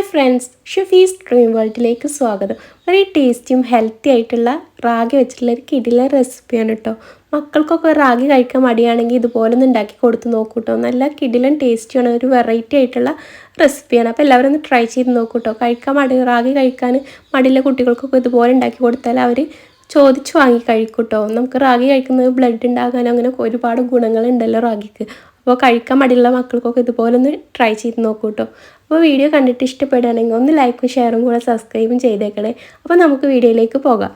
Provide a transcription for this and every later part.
Hi friends ഷുഫീസ് dream വേൾഡിലേക്ക് സ്വാഗതം. വളരെ ടേസ്റ്റിയും ഹെൽത്തി ആയിട്ടുള്ള റാഗി വെച്ചിട്ടുള്ള ഒരു കിടില റെസിപ്പിയാണ് കേട്ടോ മക്കൾക്കൊക്കെ റാഗി കഴിക്കാൻ മടിയാണെങ്കിൽ ഇതുപോലെ ഒന്ന് ഉണ്ടാക്കി കൊടുത്ത് നോക്കൂ കേട്ടോ നല്ല കിടിലൻ ടേസ്റ്റിയാണ് ഒരു വെറൈറ്റി ആയിട്ടുള്ള റെസിപ്പിയാണ് അപ്പോൾ എല്ലാവരും ഒന്ന് ട്രൈ ചെയ്ത് നോക്കൂ കേട്ടോ കഴിക്കാൻ മടി റാഗി കഴിക്കാൻ മടിയുള്ള കുട്ടികൾക്കൊക്കെ ഇതുപോലെ ഉണ്ടാക്കി കൊടുത്താൽ അവർ ചോദിച്ച് വാങ്ങി കഴിക്കൂട്ടോ. നമുക്ക് റാഗി കഴിക്കുന്നത് ബ്ലഡ് ഉണ്ടാകാനും അങ്ങനെ ഒരുപാട് ഗുണങ്ങളുണ്ടല്ലോ റാഗിക്ക്. അപ്പോൾ കഴിക്കാൻ മടിയുള്ള മക്കൾക്കൊക്കെ ഇതുപോലെ ഒന്ന് ട്രൈ ചെയ്ത് നോക്കൂ കേട്ടോ അപ്പോൾ വീഡിയോ കണ്ടിട്ട് ഇഷ്ടപ്പെടുകയാണെങ്കിൽ ഒന്ന് ലൈക്കും ഷെയറും കൂടെ സബ്സ്ക്രൈബും ചെയ്തേക്കണേ. അപ്പോൾ നമുക്ക് വീഡിയോയിലേക്ക് പോകാം.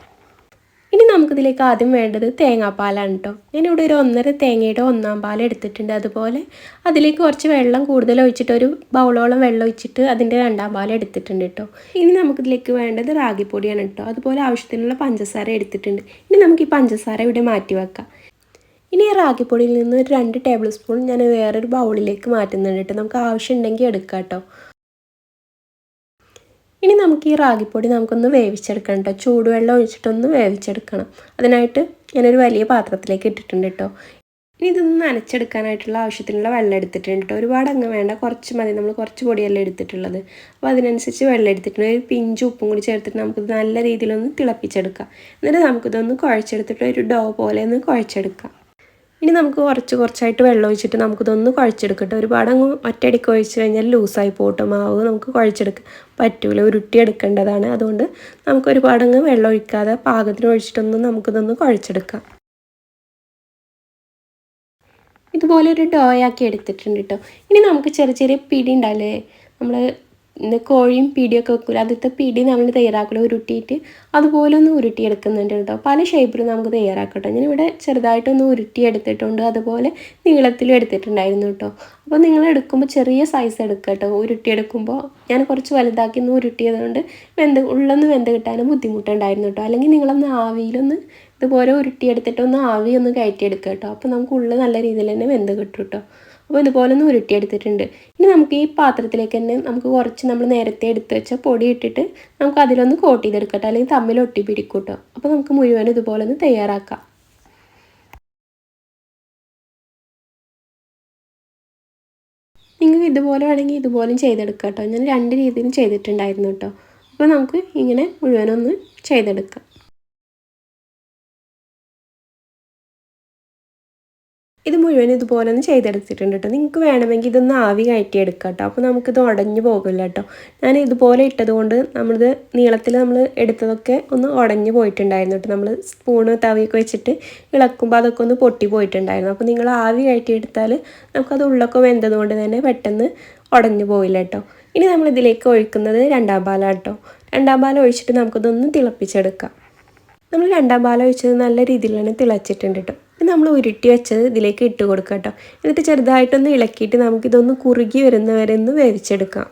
നമുക്കിതിലേക്ക് ആദ്യം വേണ്ടത് തേങ്ങാപ്പാലാണ് കേട്ടോ ഞാനിവിടെ ഒരു ഒന്നര തേങ്ങയുടെ ഒന്നാം പാൽ എടുത്തിട്ടുണ്ട്. അതുപോലെ അതിലേക്ക് കുറച്ച് വെള്ളം കൂടുതൽ ഒഴിച്ചിട്ട് ഒരു ബൗളോളം വെള്ളം ഒഴിച്ചിട്ട് അതിന്റെ രണ്ടാം പാൽ എടുത്തിട്ടുണ്ട് കേട്ടോ ഇനി നമുക്കിതിലേക്ക് വേണ്ടത് റാഗിപ്പൊടിയാണ് കേട്ടോ അതുപോലെ ആവശ്യത്തിനുള്ള പഞ്ചസാര എടുത്തിട്ടുണ്ട്. ഇനി നമുക്ക് ഈ പഞ്ചസാര ഇവിടെ മാറ്റി വെക്കാം. ഇനി ഈ റാഗിപ്പൊടിയിൽ നിന്ന് ഒരു രണ്ട് ടേബിൾ സ്പൂൺ ഞാൻ വേറൊരു ബൗളിലേക്ക് മാറ്റുന്നുണ്ട് കേട്ടോ നമുക്ക് ആവശ്യമുണ്ടെങ്കിൽ എടുക്കാം കേട്ടോ ഇനി നമുക്ക് ഈ റാഗിപ്പൊടി നമുക്കൊന്ന് വേവിച്ചെടുക്കണം കേട്ടോ ചൂടുവെള്ളം ഒഴിച്ചിട്ടൊന്ന് വേവിച്ചെടുക്കണം. അതിനായിട്ട് ഞാനൊരു വലിയ പാത്രത്തിലേക്ക് ഇട്ടിട്ടുണ്ട് കേട്ടോ ഇനി ഇതൊന്ന് നനച്ചെടുക്കാനായിട്ടുള്ള ആവശ്യത്തിനുള്ള വെള്ളം എടുത്തിട്ടുണ്ട് കേട്ടോ ഒരുപാട് അങ്ങ് വേണ്ട. കുറച്ച് മതി. നമ്മൾ കുറച്ച് പൊടിയല്ലേ എടുത്തിട്ടുള്ളത്. അപ്പോൾ അതിനനുസരിച്ച് വെള്ളം എടുത്തിട്ടുണ്ട്. ഒരു പിഞ്ച് ഉപ്പും കൂടി ചേർത്തിട്ട് നമുക്കിത് നല്ല രീതിയിലൊന്ന് തിളപ്പിച്ചെടുക്കാം. എന്നിട്ട് നമുക്കിതൊന്ന് കുഴച്ചെടുത്തിട്ട് ഒരു ഡോ പോലെ ഒന്ന് കുഴച്ചെടുക്കാം. ഇനി നമുക്ക് കുറച്ച് കുറച്ചായിട്ട് വെള്ളം ഒഴിച്ചിട്ട് നമുക്കിതൊന്ന് കുഴച്ചെടുക്കട്ടെ. ഒരുപാട് അങ്ങ് ഒറ്റയടിക്ക് ഒഴിച്ച് കഴിഞ്ഞാൽ ലൂസായി പോട്ടും മാവ് നമുക്ക് കുഴച്ചെടുക്കാൻ പറ്റൂല ഉരുട്ടിയെടുക്കേണ്ടതാണ്. അതുകൊണ്ട് നമുക്ക് ഒരുപാട് അങ്ങ് വെള്ളം ഒഴിക്കാതെ പാകത്തിന് ഒഴിച്ചിട്ടൊന്ന് നമുക്കിതൊന്ന് കുഴച്ചെടുക്കാം. ഇതുപോലെ ഒരു ഡോയാക്കി എടുത്തിട്ടുണ്ട് കേട്ടോ ഇനി നമുക്ക് ചെറിയ ചെറിയ പിടി ഉണ്ടാവില്ലേ? നമ്മൾ കോഴിയും പിടിയൊക്കെ വെക്കില്ല ആദ്യത്തെ പിടി നമ്മൾ തയ്യാറാക്കില്ല ഉരുട്ടിയിട്ട് അതുപോലെ ഒന്ന് ഉരുട്ടിയെടുക്കുന്നുണ്ട് കേട്ടോ. പല ഷേപ്പിലും നമുക്ക് തയ്യാറാക്കട്ടെ. ഞാൻ ഇവിടെ ചെറുതായിട്ടൊന്ന് ഉരുട്ടിയെടുത്തിട്ടുണ്ട്. അതുപോലെ നീളത്തിലും എടുത്തിട്ടുണ്ടായിരുന്നു കേട്ടോ. അപ്പോൾ നിങ്ങൾ എടുക്കുമ്പോൾ ചെറിയ സൈസ് എടുക്കുക കേട്ടോ. ഉരുട്ടിയെടുക്കുമ്പോൾ ഞാൻ കുറച്ച് വലുതാക്കി ഒന്ന് ഉരുട്ടിയതുകൊണ്ട് വെന്ത് ഉള്ളൊന്ന് വെന്ത് കിട്ടാനും ബുദ്ധിമുട്ടുണ്ടായിരുന്നു കേട്ടോ. അല്ലെങ്കിൽ നിങ്ങളൊന്ന് ആവിയിലൊന്ന് ഇതുപോലെ ഉരുട്ടിയെടുത്തിട്ട് ഒന്ന് ആവി ഒന്ന് കയറ്റിയെടുക്കുക കേട്ടോ. അപ്പോൾ നമുക്ക് ഉള്ളിൽ നല്ല രീതിയിൽ തന്നെ വെന്ത് കിട്ടും കേട്ടോ. അപ്പോൾ ഇതുപോലെ ഒന്ന് ഉരുട്ടിയെടുത്തിട്ടുണ്ട്. ഇനി നമുക്ക് ഈ പാത്രത്തിലേക്ക് തന്നെ നമുക്ക് കുറച്ച് നമ്മൾ നേരത്തെ എടുത്ത് വെച്ച പൊടി ഇട്ടിട്ട് നമുക്ക് അതിലൊന്ന് കോട്ട്. ചെയ്തെടുക്കട്ടെ അല്ലെങ്കിൽ തമ്മിൽ ഒട്ടി പിടിക്കും കേട്ടോ. അപ്പോൾ നമുക്ക് മുഴുവൻ ഇതുപോലെ ഒന്ന് തയ്യാറാക്കാം. നിങ്ങൾക്ക് ഇതുപോലെ വേണമെങ്കിൽ ഇതുപോലും ചെയ്തെടുക്കാം കേട്ടോ. ഞാൻ രണ്ട് രീതിയിലും ചെയ്തിട്ടുണ്ടായിരുന്നു കേട്ടോ. അപ്പോൾ നമുക്ക് ഇങ്ങനെ മുഴുവനൊന്ന് ചെയ്തെടുക്കാം. ഇത് മുഴുവൻ ഇതുപോലെ ഒന്ന് ചെയ്തെടുത്തിട്ടുണ്ട് കേട്ടോ നിങ്ങൾക്ക് വേണമെങ്കിൽ ഇതൊന്ന് ആവി കയറ്റി എടുക്കാം കേട്ടോ അപ്പോൾ നമുക്കിത് ഉടഞ്ഞു പോകില്ല കേട്ടോ ഞാൻ ഇതുപോലെ ഇട്ടതുകൊണ്ട് നമ്മളിത് നീളത്തിൽ നമ്മൾ എടുത്തതൊക്കെ ഒന്ന് ഉടഞ്ഞു പോയിട്ടുണ്ടായിരുന്നു കേട്ടോ നമ്മൾ സ്പൂണ് തവിയൊക്കെ വെച്ചിട്ട് ഇളക്കുമ്പോൾ അതൊക്കെ ഒന്ന് പൊട്ടി പോയിട്ടുണ്ടായിരുന്നു. അപ്പോൾ നിങ്ങൾ ആവി കയറ്റി എടുത്താൽ നമുക്കത് ഉള്ളൊക്കെ വെന്തതുകൊണ്ട് തന്നെ പെട്ടെന്ന് ഉടഞ്ഞു പോയില്ല കേട്ടോ ഇനി നമ്മളിതിലേക്ക് ഒഴിക്കുന്നത് രണ്ടാം പാലാണ് കേട്ടോ രണ്ടാം പാലം ഒഴിച്ചിട്ട് നമുക്കിതൊന്ന് തിളപ്പിച്ചെടുക്കാം. നമ്മൾ രണ്ടാം പാലം ഒഴിച്ചത് നല്ല തന്നെ തിളച്ചിട്ടുണ്ട് കേട്ടോ നമ്മൾ ഉരുട്ടി വെച്ചത് ഇതിലേക്ക് ഇട്ട് കൊടുക്കാം കേട്ടോ എന്നിട്ട് ചെറുതായിട്ടൊന്ന് ഇളക്കിയിട്ട് നമുക്കിതൊന്ന് കുറുകി വരുന്നവരെ ഒന്ന് വേവിച്ചെടുക്കാം.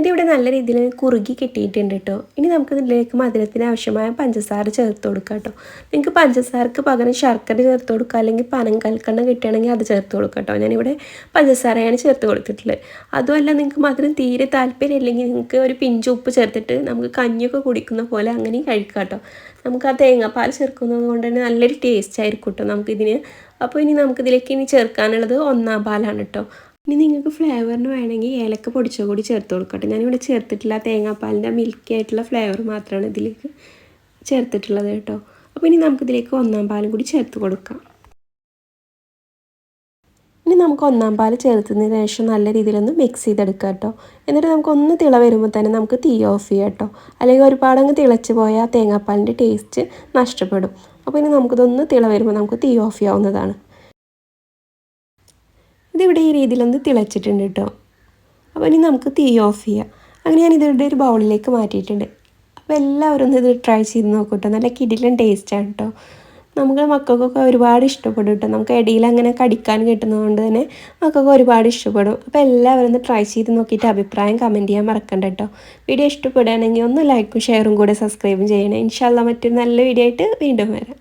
ഇതിവിടെ നല്ല രീതിയിൽ കുറുകി കിട്ടിയിട്ടുണ്ട് കേട്ടോ ഇനി നമുക്ക് ഇതിലേക്ക് മധുരത്തിന് ആവശ്യമായ പഞ്ചസാര ചേർത്ത് കൊടുക്കാം കേട്ടോ നിങ്ങൾക്ക് പഞ്ചസാരക്ക് പകരം ശർക്കര ചേർത്ത് കൊടുക്കുക അല്ലെങ്കിൽ പനം കൽക്കണ്ണം കിട്ടുകയാണെങ്കിൽ അത് ചേർത്ത് കൊടുക്കാം കേട്ടോ ഞാനിവിടെ പഞ്ചസാരയാണ് ചേർത്ത് കൊടുത്തിട്ടുള്ളത്. അതുമല്ല നിങ്ങൾക്ക് മധുരം തീരെ താല്പര്യം ഇല്ലെങ്കിൽ നിങ്ങൾക്ക് ഒരു പിഞ്ച് ഉപ്പ് ചേർത്തിട്ട് നമുക്ക് കഞ്ഞിയൊക്കെ കുടിക്കുന്ന പോലെ അങ്ങനെയും കഴിക്കാം കേട്ടോ നമുക്ക് ആ തേങ്ങാപ്പാൽ ചേർക്കുന്നത് കൊണ്ട് തന്നെ നല്ലൊരു ടേസ്റ്റ് ആയിരിക്കും കേട്ടോ നമുക്കിതിന്. അപ്പോൾ ഇനി നമുക്കിതിലേക്ക് ഇനി ചേർക്കാനുള്ളത് ഒന്നാം പാലാണ് കേട്ടോ ഇനി നിങ്ങൾക്ക് ഫ്ലേവറിന് വേണമെങ്കിൽ ഏലക്ക പൊടിച്ചോ കൂടി ചേർത്ത് കൊടുക്കട്ടെ. ഞാനിവിടെ ചേർത്തിട്ടില്ല തേങ്ങാപ്പാലിന്റെ മിൽക്കി ആയിട്ടുള്ള ഫ്ലേവർ മാത്രമാണ് ഇതിലേക്ക് ചേർത്തിട്ടുള്ളത് കേട്ടോ. അപ്പോൾ ഇനി നമുക്കിതിലേക്ക് ഒന്നാം പാലും കൂടി ചേർത്ത് കൊടുക്കാം. ഇനി നമുക്ക് ഒന്നാം പാൽ ചേർത്തതിന് ശേഷം നല്ല രീതിയിലൊന്ന് മിക്സ് ചെയ്തെടുക്കുക കേട്ടോ. എന്നിട്ട് നമുക്ക് ഒന്ന് തിള വരുമ്പോൾ തന്നെ നമുക്ക് തീ ഓഫ് ചെയ്യാം കേട്ടോ. അല്ലെങ്കിൽ ഒരുപാടങ്ങ് തിളച്ച് പോയാൽ തേങ്ങാപ്പാലിന്റെ ടേസ്റ്റ് നഷ്ടപ്പെടും. അപ്പോൾ ഇനി നമുക്കിതൊന്ന് തിള വരുമ്പോൾ നമുക്ക് തീ ഓഫ് ചെയ്യാവുന്നതാണ്. ഇതിവിടെ ഈ രീതിയിലൊന്ന് തിളച്ചിട്ടുണ്ട് കേട്ടോ അപ്പോൾ ഇനി നമുക്ക് തീ ഓഫ് ചെയ്യാം. അങ്ങനെ ഞാൻ ഇതിവിടെ ഒരു ബൗളിലേക്ക് മാറ്റിയിട്ടുണ്ട്. അപ്പോൾ എല്ലാവരും ഒന്ന് ഇത് ട്രൈ ചെയ്ത് നോക്കൂട്ടോ. നല്ല കിടിലൻ ടേസ്റ്റാണ് കേട്ടോ നമുക്ക് മക്കൾക്കൊക്കെ ഒരുപാട് ഇഷ്ടപ്പെടും കേട്ടോ നമുക്ക് ഇടയിൽ അങ്ങനെ കടിക്കാൻ കിട്ടുന്നതുകൊണ്ട് തന്നെ മക്കൾക്ക് ഒരുപാട് ഇഷ്ടപ്പെടും. അപ്പോൾ എല്ലാവരും ഒന്ന് ട്രൈ ചെയ്ത് നോക്കിയിട്ട് അഭിപ്രായം കമന്റ് ചെയ്യാൻ മറക്കണ്ട കേട്ടോ വീഡിയോ ഇഷ്ടപ്പെടുകയാണെങ്കിൽ ഒന്ന് ലൈക്കും ഷെയറും കൂടെ സബ്സ്ക്രൈബും ചെയ്യണേ. ഇൻഷാല്ല മറ്റൊരു നല്ല വീഡിയോ ആയിട്ട് വീണ്ടും വരാം.